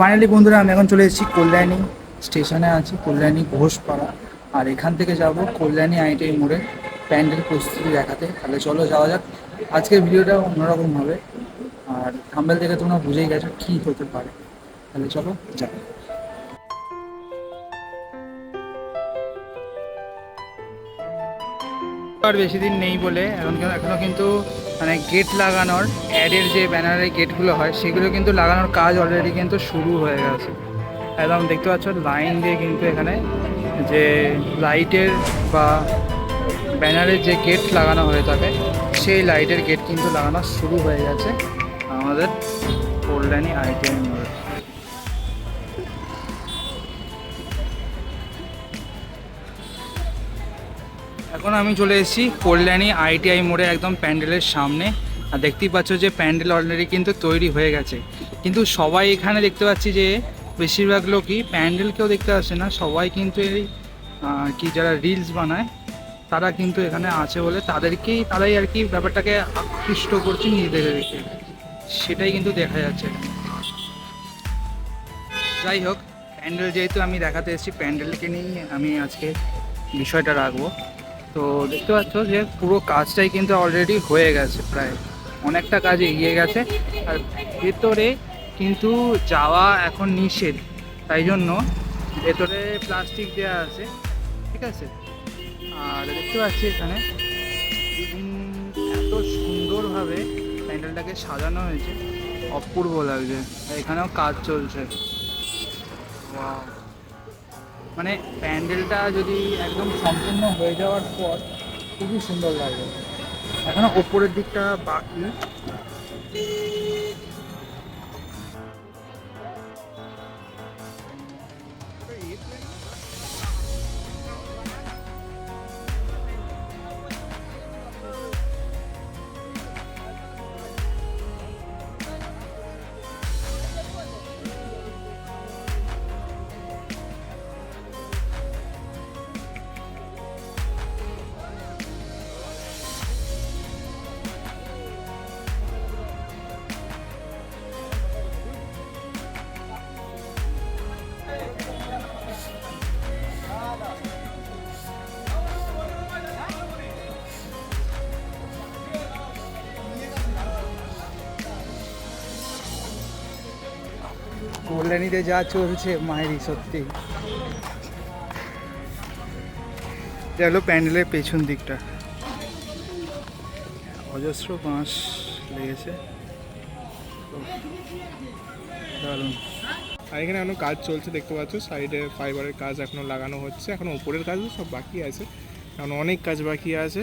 Finally বন্ধুরা আমি এখন চলে এসেছি কল্যাণী স্টেশনে আছি, কল্যাণী ঘোষপাড়া। আর এখান থেকে যাব কল্যাণী আইটিআই মোড়ে প্যান্ডেল প্রস্তুতি দেখাতে। তাহলে চলো যাওয়া যাক। আজকের ভিডিওটা অন্যরকম হবে। আর থাম্বেল দেখে তোমরা বুঝেই গেছো কী হতে পারে। তাহলে চলো যাও আর বেশি দিন নেই বলে। এখন কিন্তু- এখনও কিন্তু মানে গেট লাগানোর অ্যাডের যে ব্যানারের গেটগুলো হয়, সেগুলো কিন্তু লাগানোর কাজ অলরেডি কিন্তু শুরু হয়ে গেছে। একদম দেখতে পাচ্ছ লাইন দিয়ে কিন্তু এখানে যে লাইটের বা ব্যানারের যে গেট লাগানো হয়ে থাকে, সেই লাইটের গেট কিন্তু লাগানো শুরু হয়ে গেছে আমাদের কল্যাণী আইটিআই মোড়ে। এখন আমি চলে এসেছি কল্যাণী আইটিআই মোড়ে একদম প্যান্ডেলের সামনে। আর দেখতেই পাচ্ছ যে প্যান্ডেল অলরেডি কিন্তু তৈরি হয়ে গেছে। কিন্তু সবাই এখানে দেখতে পাচ্ছি যে বেশিরভাগ লোকই প্যান্ডেল কেউ দেখতে আসছে না। সবাই কিন্তু এই কি যারা রিলস বানায়, তারা কিন্তু এখানে আছে বলে তাদেরকেই, তারাই আর কি ব্যাপারটাকে আকৃষ্ট করছে নিজেদেরকে। সেটাই কিন্তু দেখা যাচ্ছে। যাই হোক, প্যান্ডেল যেহেতু আমি দেখাতে এসেছি, প্যান্ডেলকে নিয়েই আমি আজকে বিষয়টা রাখব। তো দেখতে পাচ্ছ যে পুরো কাজটাই কিন্তু অলরেডি হয়ে গেছে প্রায়। অনেকটা কাজ এগিয়ে গেছে। আর ভেতরে কিন্তু যাওয়া এখন নিষেধ। তাই জন্য ভেতরে প্লাস্টিক দেওয়া আছে। ঠিক আছে? আর দেখতে পাচ্ছি এখানে এত সুন্দরভাবে প্যান্ডেলটাকে সাজানো হয়েছে। অপূর্ব লাগছে। এখানেও কাজ চলছে। Wow! মানে প্যান্ডেলটা যদি একদম সম্পূর্ণ হয়ে যাওয়ার পর খুবই সুন্দর লাগবে এখনও ওপরের দিকটা বাকি। কল্যাণীতে যা চলছে, মায়েরই সত্যি। এটা প্যান্ডেলের পেছন দিকটা। অজস্র বাঁশ লেগেছে। দারুণ। আর এখানে এখনও কাজ চলছে, দেখতে পাচ্ছ, সাইডে ফাইবারের কাজ এখনও লাগানো হচ্ছে। এখনও উপরের কাজ সব বাকি আছে। এখন অনেক কাজ বাকি আছে।